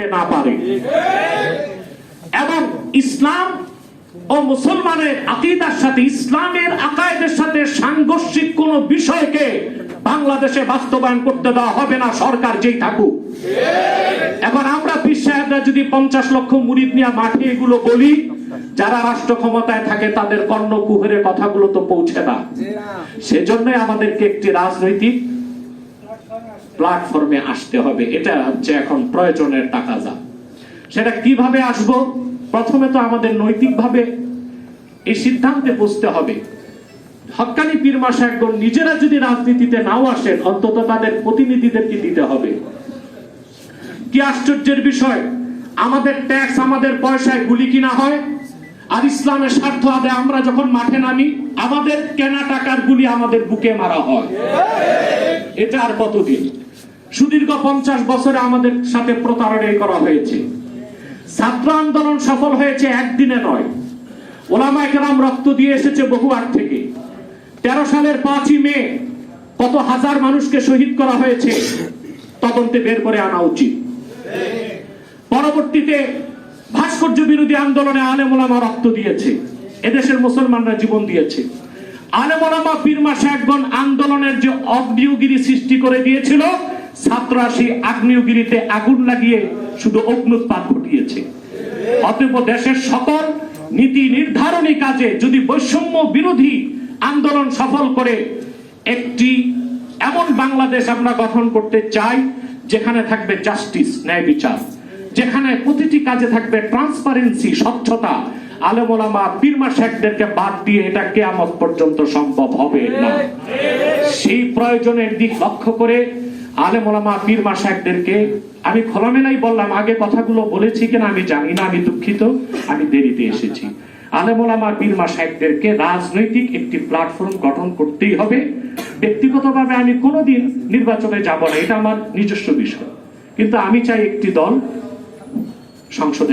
হতে না পারে। এবং ইসলাম ও মুসলমানের আকিদার সাথে, ইসলামের আকায়েদের সাথে সাংঘর্ষিক কোন বিষয়কে বাংলাদেশে বাস্তবায়ন করতে দেওয়া হবে না, সরকার যেই থাকুক। এখন আমরা পীর সাহেবরা যদি পঞ্চাশ লক্ষ মুরিদ নিয়ে মাঠে এগুলো বলি, যারা রাষ্ট্র ক্ষমতায় থাকে, তাদের কর্ণ কুহরে কথাগুলো তো পৌঁছে না। সেজন্যই আমাদেরকে একটি রাজনৈতিক প্ল্যাটফর্মে আসতে হবে। এটা হচ্ছে এখন প্রয়োজনের টাকা যা। সেটা কীভাবে আসব? প্রথমে তো আমাদের নৈতিকভাবে এই সিদ্ধান্তে বুঝতে হবে। হক্কানি পীর একদম নিজেরা যদি রাজনীতিতে নাও আসেন, অন্তত তাদের প্রতিনিধিদেরকে দিতে হবে। কি আশ্চর্যের বিষয়, আমাদের ট্যাক্স আমাদের পয়সায় গুলি কিনা হয়? আর ইসলামের স্বার্থ আদায় আমরা যখন মাঠে নামি, আমাদের কেনা টাকার গুলি আমাদের বুকে মারা হয়। এটা আর কতদিন? সুদীর্ঘ পঞ্চাশ বছরে আমাদের সাথে প্রতারণাই করা হয়েছে। ছাত্র আন্দোলন সফল হয়েছে একদিনে নয়। ওলামা একরাম রক্ত দিয়ে এসেছে বহু আগ থেকে। তেরো সালের পাঁচই মে কত হাজার মানুষকে শহীদ করা হয়েছে, তদন্তে বের করে আনা উচিত। পরবর্তীতে ভাস্কর্য বিরোধী আন্দোলনে আলেমোলামা রক্ত দিয়েছে। এদেশের মুসলমানরা জীবন দিয়েছে। আলেমোলামা পীরমা সাহেবগণ আন্দোলনের যে অগ্নিয়গিরি সৃষ্টি করে দিয়েছিল ছাত্ররা আগ্নেয়গিরিতে আগুন লাগিয়ে শুধু অগ্নুৎপাত ঘটিয়েছে। অতএব দেশের সকল নীতি নির্ধারণী কাজে যদি বৈষম্য বিরোধী আন্দোলন সফল করে, একটি এমন বাংলাদেশ আমরা গঠন করতে চাই, যেখানে থাকবে জাস্টিস ন্যায় বিচার, যেখানে প্রতিটি কাজে থাকবে ট্রান্সপারেন্সি স্বচ্ছতা। আলেমোলামা পীরমা শেখদেরকে বাদ দিয়ে এটা কেয়ামত পর্যন্ত সম্ভব হবে না। সেই প্রয়োজনের দিক লক্ষ্য করে আলেমোলামা পীর মাসাকদেরকে আমি খোলামেলাই বললাম, আগে কথাগুলো বলেছি কিনা আমি জানি না, আমি দুঃখিত, আমি দেরিতে এসেছি। আলে মোলামা পীরমা সাহেবদেরকে রাজনৈতিক একটি প্ল্যাটফর্ম গঠন করতেই হবে। ব্যক্তিগতভাবে আমি কোনোদিন নির্বাচনে যাব না, এটা আমার নিজস্ব বিষয়। কিন্তু আমি চাই একটি দল সংসদে